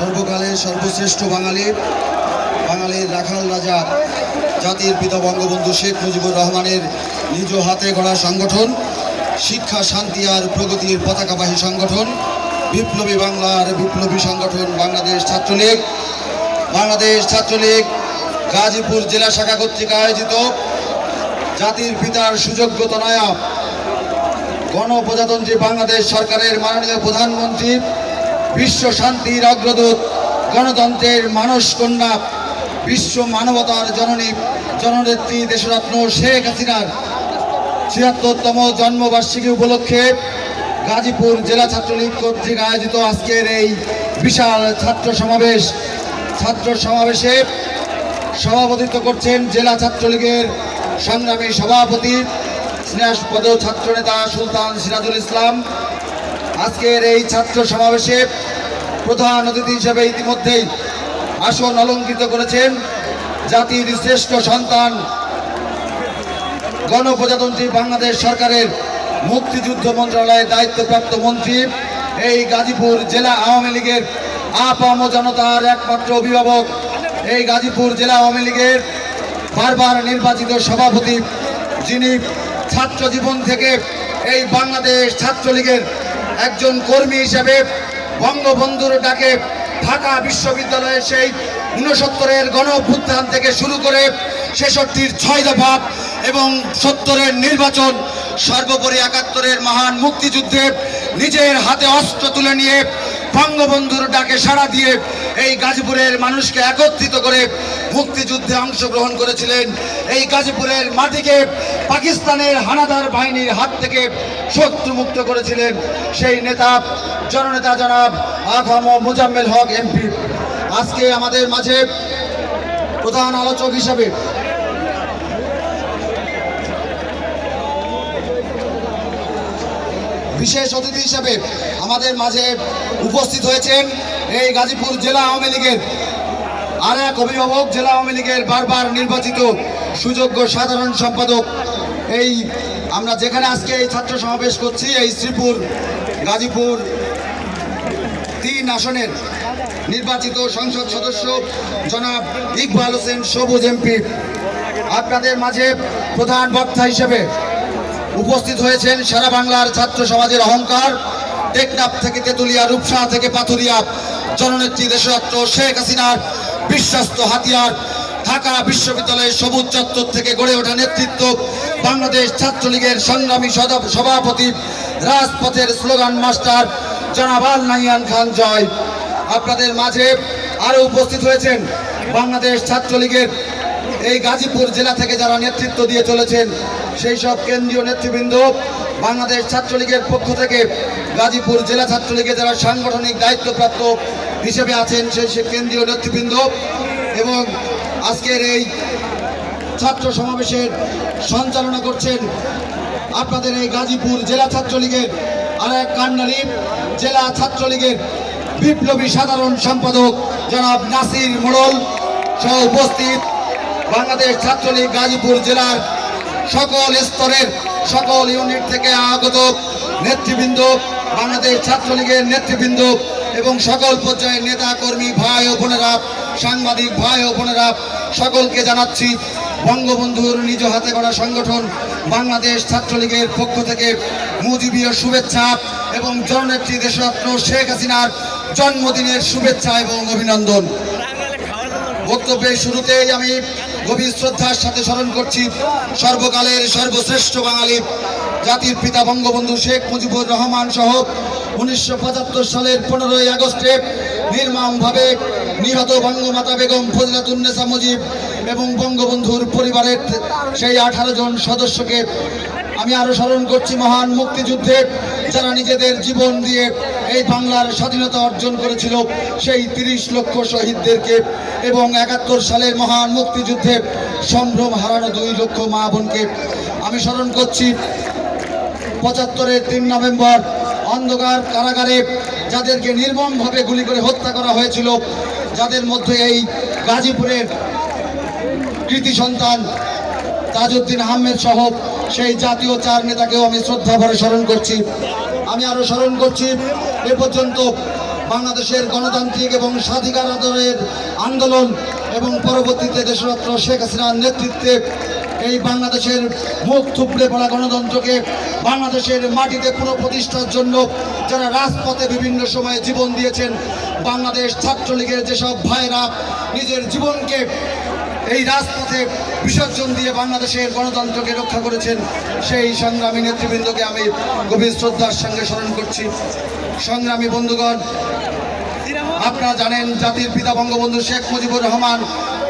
সর্বকালের সর্বশ্রেষ্ঠ বাঙালি, বাঙালির রাখাল রাজা জাতির পিতা বঙ্গবন্ধু শেখ মুজিবুর রহমানের নিজ হাতে গড়া সংগঠন, শিক্ষা, শান্তি আর প্রগতির পতাকাবাহী সংগঠন, বিপ্লবী বাংলার বিপ্লবী সংগঠন বাংলাদেশ ছাত্রলীগ। বাংলাদেশ ছাত্রলীগ গাজীপুর জেলা শাখা কর্তৃক আয়োজিত জাতির পিতার সুযোগ্য তনয়া গণপ্রজাতন্ত্রী বাংলাদেশ সরকারের মাননীয় প্রধানমন্ত্রী বিশ্ব শান্তির অগ্রদূত, গণতন্ত্রের মানস কন্যা, বিশ্ব মানবতার জননী, জননেত্রী দেশরত্ন শেখ হাসিনার ছিয়াত্তরতম জন্মবার্ষিকী উপলক্ষে গাজীপুর জেলা ছাত্রলীগ কর্তৃক আয়োজিত আজকের এই বিশাল ছাত্র সমাবেশ। ছাত্র সমাবেশে সভাপতিত্ব করছেন জেলা ছাত্রলীগের সংগ্রামী সভাপতি স্নেহাসপদ ছাত্রনেতা সুলতান সিরাজুল ইসলাম আজকের এই ছাত্র সমাবেশে প্রধান অতিথি হিসেবে ইতিমধ্যেই আসন অলঙ্কৃত করেছেন জাতির শ্রেষ্ঠ সন্তান গণপ্রজাতন্ত্রী বাংলাদেশ সরকারের মুক্তিযুদ্ধ মন্ত্রণালয়ের দায়িত্বপ্রাপ্ত মন্ত্রী, এই গাজীপুর জেলা আওয়ামী লীগের আপাম জনতার একমাত্র অভিভাবক, এই গাজীপুর জেলা আওয়ামী লীগের বারবার নির্বাচিত সভাপতি যিনি ছাত্র জীবন থেকে এই বাংলাদেশ ছাত্রলীগের একজন কর্মী হিসেবে বঙ্গবন্ধুর ডাকে ঢাকা বিশ্ববিদ্যালয়ে সেই ঊনসত্তরের গণ অভ্যুত্থান থেকে শুরু করে ছেষট্টির ছয় দফা এবং সত্তরের নির্বাচন, সর্বোপরি একাত্তরের মহান মুক্তিযুদ্ধে নিজের হাতে অস্ত্র তুলে নিয়ে বঙ্গবন্ধুর ডাকে সাড়া দিয়ে এই গাজীপুরের মানুষকে একত্রিত করে মুক্তিযুদ্ধে অংশগ্রহণ করেছিলেন। এই গাজীপুরের মাটিকে পাকিস্তানের হানাদার বাহিনীর হাত থেকে শত্রুমুক্ত করেছিলেন সেই নেতা, জননেতা জনাব আখম মুজাম্মেল হক এমপি। আজকে আমাদের মাঝে প্রধান আলোচক হিসাবে বিশেষ অতিথি হিসেবে আমাদের মাঝে উপস্থিত হয়েছেন এই গাজীপুর জেলা আওয়ামী লীগের আর এক অভিভাবক, জেলা আওয়ামী লীগের বারবার নির্বাচিত সুযোগ্য সাধারণ সম্পাদক এই আমরা যেখানে আজকে এই ছাত্র সমাবেশ করছি, এই শ্রীপুর, গাজীপুর তিন আসনের নির্বাচিত সংসদ সদস্য জনাব ইকবাল হোসেন সবুজ এমপি। আপনাদের মাঝে প্রধান বক্তা হিসেবে উপস্থিত হয়েছেন সারা বাংলার ছাত্র সমাজের অহংকার। টেকনাফ থেকে তেতুলিয়া, রূপসা থেকে পাথুরিয়া জননেত্রী দেশরত্ন শেখ হাসিনার বিশ্বস্ত হাতিয়ার। ঢাকা বিশ্ববিদ্যালয়ের সবুজ চত্বর থেকে গড়ে ওঠা নেতৃত্ব বাংলাদেশ ছাত্রলীগের সংগ্রামী সভাপতি, রাজপথের স্লোগান মাস্টার জনাব আল নাইয়ান খান জয়। আপনাদের মাঝে আরও উপস্থিত হয়েছেন বাংলাদেশ ছাত্রলীগের এই গাজীপুর জেলা থেকে যারা নেতৃত্ব দিয়ে চলেছেন, সেই সব কেন্দ্রীয় নেতৃবৃন্দ, বাংলাদেশ ছাত্রলীগের পক্ষ থেকে গাজীপুর জেলা ছাত্রলীগের যারা সাংগঠনিক দায়িত্বপ্রাপ্ত হিসেবে আছেন, সেই সে কেন্দ্রীয় নেতৃবৃন্দ এবং আজকের এই ছাত্র সমাবেশের সঞ্চালনা করছেন আপনাদের এই গাজীপুর জেলা ছাত্রলীগের আর এক কান্নারি জেলা ছাত্রলীগের বিপ্লবী সাধারণ সম্পাদক জনাব নাসির মোড়ল সহ উপস্থিত বাংলাদেশ ছাত্রলীগ গাজীপুর জেলার সকল স্তরের সকল ইউনিট থেকে আগত নেতৃবৃন্দ, বাংলাদেশ ছাত্রলীগের নেতৃবৃন্দ এবং সকল পর্যায়ের নেতা কর্মী ভাই ও বোনেরা সাংবাদিক ভাই ও বোনেরা, সকলকে জানাচ্ছি, বঙ্গবন্ধুর নিজ হাতে গড়া সংগঠন বাংলাদেশ ছাত্রলীগের পক্ষ থেকে মুজিবীয় শুভেচ্ছা এবং জননেত্রী দেশরত্ন শেখ হাসিনার জন্মদিনের শুভেচ্ছা এবং অভিনন্দন। বক্তব্যের শুরুতেই আমি গভীর শ্রদ্ধার সাথে স্মরণ করছি, সর্বকালের সর্বশ্রেষ্ঠ বাঙালি জাতির পিতা বঙ্গবন্ধু শেখ মুজিবুর রহমান সহ উনিশশো পঁচাত্তর সালের পনেরোই আগস্টে নির্মমভাবে নিহত বঙ্গমাতা বেগম ফজলাতুন্নেসা মুজিব এবং বঙ্গবন্ধুর পরিবারের সেই আঠারো জন সদস্যকে আমি আরও স্মরণ করছি মহান মুক্তিযুদ্ধে যারা নিজেদের জীবন দিয়ে এই বাংলার স্বাধীনতা অর্জন করেছিল, সেই তিরিশ লক্ষ শহীদদেরকে এবং একাত্তর সালের মহান মুক্তিযুদ্ধে সম্ভ্রম হারানো দুই লক্ষ মা বোনকে আমি স্মরণ করছি। পঁচাত্তরের তিন নভেম্বর অন্ধকার কারাগারে যাদেরকে নির্মমভাবে গুলি করে হত্যা করা হয়েছিল যাদের মধ্যে এই গাজীপুরের কৃতি সন্তান তাজউদ্দিন আহমেদ সহ সেই জাতীয় চার নেতাকেও আমি শ্রদ্ধা ভরে স্মরণ করছি। আমি আরও স্মরণ করছি, এ পর্যন্ত বাংলাদেশের গণতান্ত্রিক এবং স্বাধিকার আন্দোলন এবং পরবর্তীতে দেশরত্ন শেখ হাসিনার নেতৃত্বে এই বাংলাদেশের মুখ থুবড়ে পড়া গণতন্ত্রকে বাংলাদেশের মাটিতে পুনঃপ্রতিষ্ঠার জন্য যারা রাজপথে বিভিন্ন সময়ে জীবন দিয়েছেন, বাংলাদেশ ছাত্রলীগের যেসব ভাইরা নিজের জীবনকে এই রাজপথে বিসর্জন দিয়ে বাংলাদেশের গণতন্ত্রকে রক্ষা করেছেন, সেই সংগ্রামী নেতৃবৃন্দকে আমি গভীর শ্রদ্ধার সঙ্গে স্মরণ করছি। সংগ্রামী বন্ধুগণ, আপনারা জানেন জাতির পিতা বঙ্গবন্ধু শেখ মুজিবুর রহমান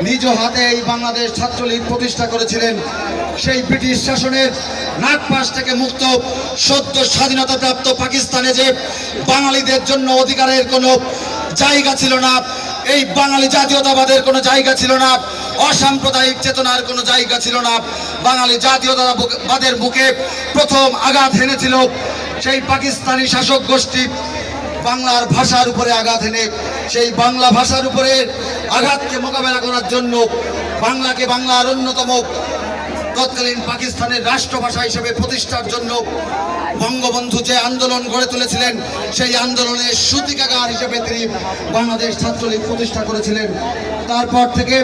নিজ হাতে এই বাংলাদেশ ছাত্রলীগ প্রতিষ্ঠা করেছিলেন। সেই ব্রিটিশ শাসনের নাগপাশ থেকে মুক্ত, সদ্য স্বাধীনতাপ্রাপ্ত পাকিস্তানে যে বাঙালিদের জন্য অধিকারের কোনো জায়গা ছিল না, এই বাঙালি জাতীয়তাবাদের কোনো জায়গা ছিল না, অসাম্প্রদায়িক চেতনার কোনো জায়গা ছিল না, বাঙালি জাতীয়তাবাদের বুকে প্রথম আঘাত হেনেছিল। সেই পাকিস্তানি শাসক গোষ্ঠী বাংলার ভাষার উপরে আঘাত এনে সেই বাংলা ভাষার উপরে আঘাতকে মোকাবেলা করার জন্য বাংলাকে বাংলার অন্যতম তৎকালীন পাকিস্তানের রাষ্ট্রভাষা হিসেবে প্রতিষ্ঠার জন্য বঙ্গবন্ধু যে আন্দোলন গড়ে তুলেছিলেন, সেই আন্দোলনের সূতিকাগার হিসেবে তিনি বাংলাদেশ ছাত্রলীগ প্রতিষ্ঠা করেছিলেন। তারপর থেকে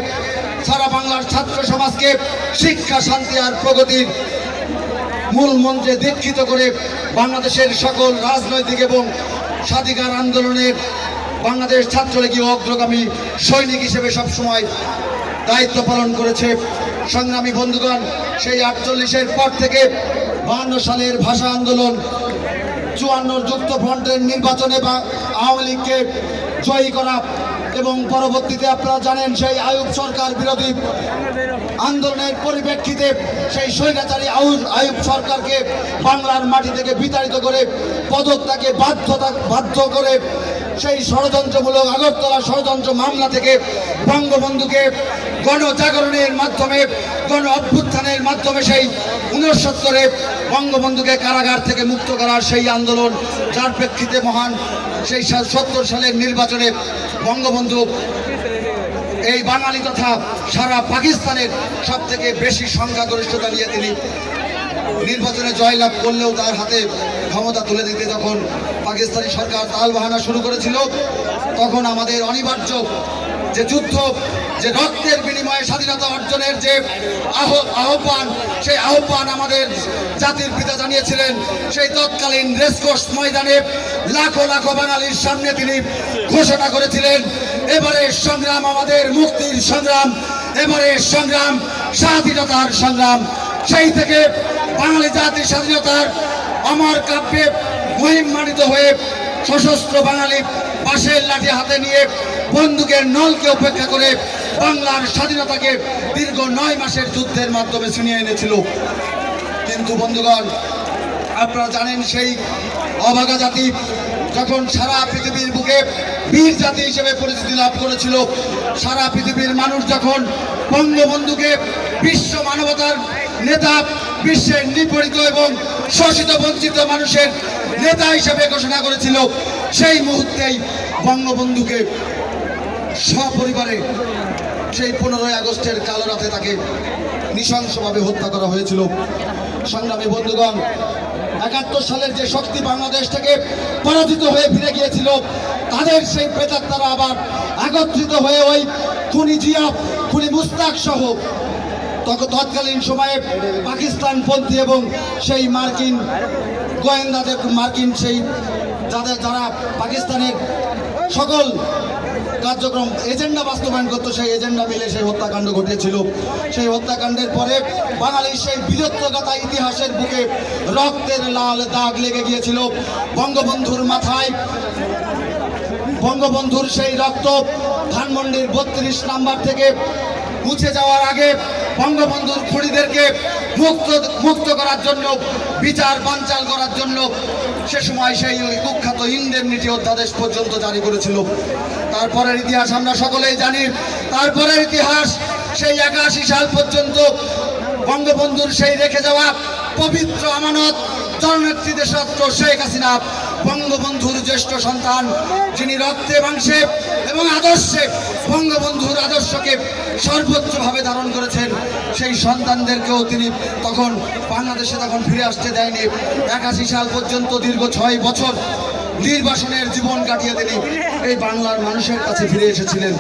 সারা বাংলার ছাত্র সমাজকে শিক্ষা, শান্তি আর প্রগতির মূল মন্ত্রে দীক্ষিত করে বাংলাদেশের সকল রাজনৈতিক এবং স্বাধিকার আন্দোলনের বাংলাদেশ ছাত্রলীগী অগ্রগামী সৈনিক হিসেবে সবসময় দায়িত্ব পালন করেছে। সংগ্রামী বন্ধুগণ, সেই আটচল্লিশের পর থেকে বাহান্ন সালের ভাষা আন্দোলন চুয়ান্ন যুক্ত ফ্রন্টের নির্বাচনে বা আওয়ামী লীগকে জয়ী করা এবং পরবর্তীতে আপনারা জানেন সেই আয়ুব সরকার বিরোধী আন্দোলনের পরিপ্রেক্ষিতে সেই স্বৈরাচারী আয়ুব সরকারকে বাংলার মাটি থেকে বিতাড়িত করে পদত্যাগে বাধ্যতা বাধ্য করে সেই ষড়যন্ত্রমূলক আগরতলা ষড়যন্ত্র মামলা থেকে বঙ্গবন্ধুকে গণজাগরণের মাধ্যমে, গণ অভ্যুত্থানের মাধ্যমে সেই উনসত্তরে বঙ্গবন্ধুকে কারাগার থেকে মুক্ত করার সেই আন্দোলন, যার প্রেক্ষিতে মহান সেই সত্তর সালের নির্বাচনে বঙ্গবন্ধু এই বাঙালি তথা সারা পাকিস্তানের সব থেকে বেশি সংখ্যাগরিষ্ঠতা নিয়ে তিনি নির্বাচনে জয়লাভ করলেও তার হাতে ক্ষমতা তুলে দিতে যখন পাকিস্তানি সরকার তাল বাহানা শুরু করেছিল, তখন আমাদের অনিবার্য যে যুদ্ধ, যে রক্তের বিনিময়ে স্বাধীনতা অর্জনের যে আহ আহ্বান, সেই আহ্বান আমাদের জাতির পিতা জানিয়েছিলেন। সেই তৎকালীন রেসকোর্স ময়দানে লাখো লাখো বাঙালির সামনে তিনি ঘোষণা করেছিলেন, এবারে সংগ্রাম আমাদের মুক্তির সংগ্রাম, এবারে সংগ্রাম, স্বাধীনতার সংগ্রাম। সেই থেকে বাঙালি জাতির স্বাধীনতার আমার কাব্যে মহিমান্বিত হয়ে সশস্ত্র বাঙালি পাশের লাঠি হাতে নিয়ে বন্দুকের নলকে উপেক্ষা করে বাংলার স্বাধীনতাকে দীর্ঘ নয় মাসের যুদ্ধের মাধ্যমে ছিনিয়ে এনেছিল। কিন্তু বন্ধুগণ, আপনারা জানেন সেই অভাগা জাতি যখন সারা পৃথিবীর বুকে বীর জাতি হিসেবে পরিচিতি লাভ করেছিল, সারা পৃথিবীর মানুষ যখন বঙ্গবন্ধুকে বিশ্ব মানবতার নেতা বিশ্বের নিপীড়িত এবং শোষিত, বঞ্চিত মানুষের নেতা হিসেবে ঘোষণা করেছিল সেই মুহূর্তেই বঙ্গবন্ধুকে সপরিবারে সেই পনেরোই আগস্টের কালো রাতে তাকে নৃশংসভাবে হত্যা করা হয়েছিল। সংগ্রামী বন্ধুগণ, একাত্তর সালের যে শক্তি বাংলাদেশ থেকে পরাজিত হয়ে ফিরে গিয়েছিল, তাদের সেই প্রেতাত্মারা আবার একত্রিত হয়ে ওই খুনি জিয়া খুনি মুস্তাক সহ তৎকালীন সময়ে পাকিস্তান পাকিস্তানপন্থী এবং সেই মার্কিন গোয়েন্দাদের মার্কিন সেই যাদের যারা পাকিস্তানের সকল কার্যক্রম এজেন্ডা বাস্তবায়ন করতো, সেই এজেন্ডা মিলে সেই হত্যাকাণ্ড ঘটিয়েছিল। সেই হত্যাকাণ্ডের পরে বাঙালির সেই বীরত্বগাথা ইতিহাসের বুকে রক্তের লাল দাগ লেগে গিয়েছিল। বঙ্গবন্ধুর মাথায় বঙ্গবন্ধুর সেই রক্ত ধানমন্ডির বত্রিশ নাম্বার থেকে মুছে যাওয়ার আগে বঙ্গবন্ধুর খুনিদেরকে মুক্ত মুক্ত করার জন্য, বিচার বানচাল করার জন্য সে সময় সেই কুখ্যাত ইন্ডেমনিটি অধ্যাদেশ পর্যন্ত জারি করেছিল। তারপরের ইতিহাস আমরা সকলেই জানি, তারপরের ইতিহাস সেই একাশি সাল পর্যন্ত বঙ্গবন্ধুর সেই রেখে যাওয়া পবিত্র আমানত জননেত্রী দেশরত্ন শেখ হাসিনা বঙ্গবন্ধুর জ্যেষ্ঠ সন্তান, যিনি রক্তে মাংসে এবং আদর্শে বঙ্গবন্ধুর আদর্শকে সর্বোচ্চভাবে ধারণ করেছেন, সেই সন্তানদেরকেও তিনি তখন বাংলাদেশে তখন ফিরে আসতে দেয়নি। একাশি সাল পর্যন্ত দীর্ঘ ছয় বছর নির্বাসনের জীবন কাটিয়ে তিনি এই বাংলার মানুষের কাছে ফিরে এসেছিলেন।